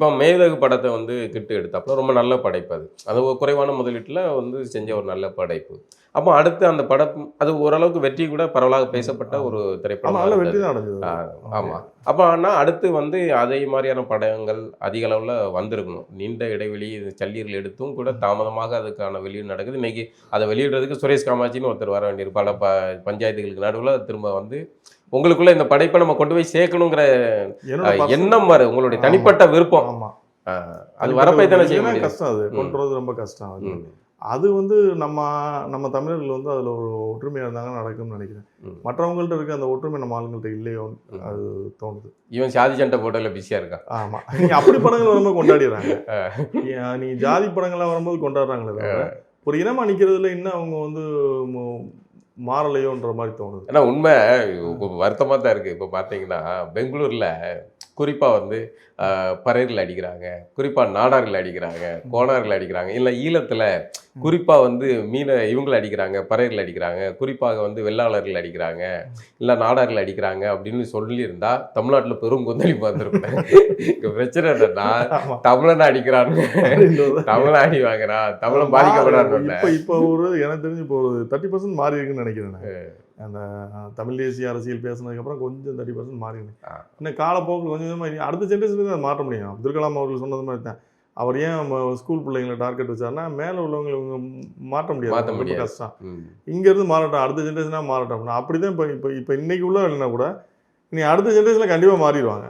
இப்போ மேதகு படத்தை வந்து கிட்டு எடுத்தாப்புல. ரொம்ப நல்ல படைப்பு அது. அது குறைவான முதலீட்டில் வந்து செஞ்ச ஒரு நல்ல படைப்பு. அப்போ அடுத்து அந்த படம் அது ஓரளவுக்கு வெற்றி கூட பரவலாக பேசப்பட்ட ஒரு திரைப்படம் நல்ல வெற்றி தான் அடைஞ்சது. ஆ, ஆமா. அப்போ ஆனால் அடுத்து வந்து அதே மாதிரியான படங்கள் அதிக அளவில் வந்திருக்கணும். நீண்ட இடைவெளி சல்லீரில் எடுத்தும் கூட தாமதமாக அதுக்கான வெளியீடு நடக்குது. இன்னைக்கு அதை வெளியிடுறதுக்கு சுரேஷ் காமாட்சின்னு ஒருத்தர் வர வேண்டியிருக்கு. பல ப பஞ்சாயத்துகளுக்கு நடுவில் திரும்ப வந்து உங்களுக்குள்ள இந்த படைப்பை நம்ம கொண்டு போய் சேர்க்கணுங்கிற எண்ணம் வர உங்களுடைய. தனிப்பட்ட விருப்பம். ஆமா. அது வரப்பை தானே செய்ய இல்லைன்னா முடியும். கஷ்டம் அது. ம். கொண்டு வரது ரொம்ப கஷ்டம் அது. அது வந்து நம்ம நம்ம தமிழர்கள் வந்து அதுல ஒரு ஒற்றுமையா இருந்தாங்க நடக்கும்னு நினைக்கிறேன். மற்றவங்கள்ட்ட இருக்க அந்த ஒற்றுமை நம்ம ஆளுங்கள்ட்ட இல்லையோ. அது தோணுது. இவன் சாதி சண்டை போட்டதில் பிஸியாக இருக்கான் ஆமா. நீ அப்படி படங்கள் வரும்போது கொண்டாடிடுறாங்க. நீ ஜாதி படங்கள்லாம் வரும்போது கொண்டாடுறாங்களே ஒரு இனமா நிக்கிறதுல இன்னும் அவங்க வந்து மாறலையோன்ற மாதிரி தோணுது. ஏன்னா உண்மை வருத்தமாக தான் இருக்குது இப்போ பார்த்தீங்கன்னா பெங்களூரில் குறிப்பாக வந்து பறையர்கள் அடிக்கிறாங்க குறிப்பாக நாடார்கள் அடிக்கிறாங்க கோணார்கள் அடிக்கிறாங்க. இல்லை ஈழத்தில் குறிப்பாக வந்து மீன இவங்களை அடிக்கிறாங்க பறையர்கள் அடிக்கிறாங்க குறிப்பாக வந்து வெள்ளாளர்கள் அடிக்கிறாங்க இல்லை நாடார்கள் அடிக்கிறாங்க அப்படின்னு சொல்லியிருந்தா தமிழ்நாட்டில் பெரும் கொந்தளிப்பு வந்திருப்பேன் இங்கே பிரச்சனை என்னன்னா. தமிழனை அடிக்கிறான்னு அப்படின்றது. தமிழன் அடி வாங்குறான். தமிழன் பாதிக்கப்படான்னு இப்ப இப்ப ஒரு எனக்கு தெரிஞ்சு இப்போ ஒரு தேர்ட்டி பர்சன்ட் மாறி இருக்குன்னு நினைக்கிறேன். நான். அந்த தமிழ் தேசிய அரசியல் பேசினதுக்கு அப்புறம் கொஞ்சம் தேர்ட்டி பர்சன்ட் மாறி இருக்கு. ஆ. இன்னும் காலப்போக்கில் கொஞ்சம் கொஞ்சமா இனி அடுத்த ஜென்ரேஷனுக்கு அதை மாற்ற முடியும் அப்துல் கலாம் அவர்கள் சொன்னது மாதிரி தான் அவர் ஏன் ஸ்கூல் பிள்ளைங்களை டார்கெட் வச்சாருன்னா மேலே உள்ளவங்களை இவங்க மாற்ற முடியாது ரொம்ப. கஷ்டம் ம். இங்க இருந்து மாறட்டும் அடுத்த ஜென்ரேஷனாக மாறட்டும் அப்படிதான் இப்போ இப்போ இப்போ இன்னைக்கு உள்ள இல்லைன்னா கூட நீ அடுத்த ஜென்ரேஷனில் கண்டிப்பாக மாறிடுவாங்க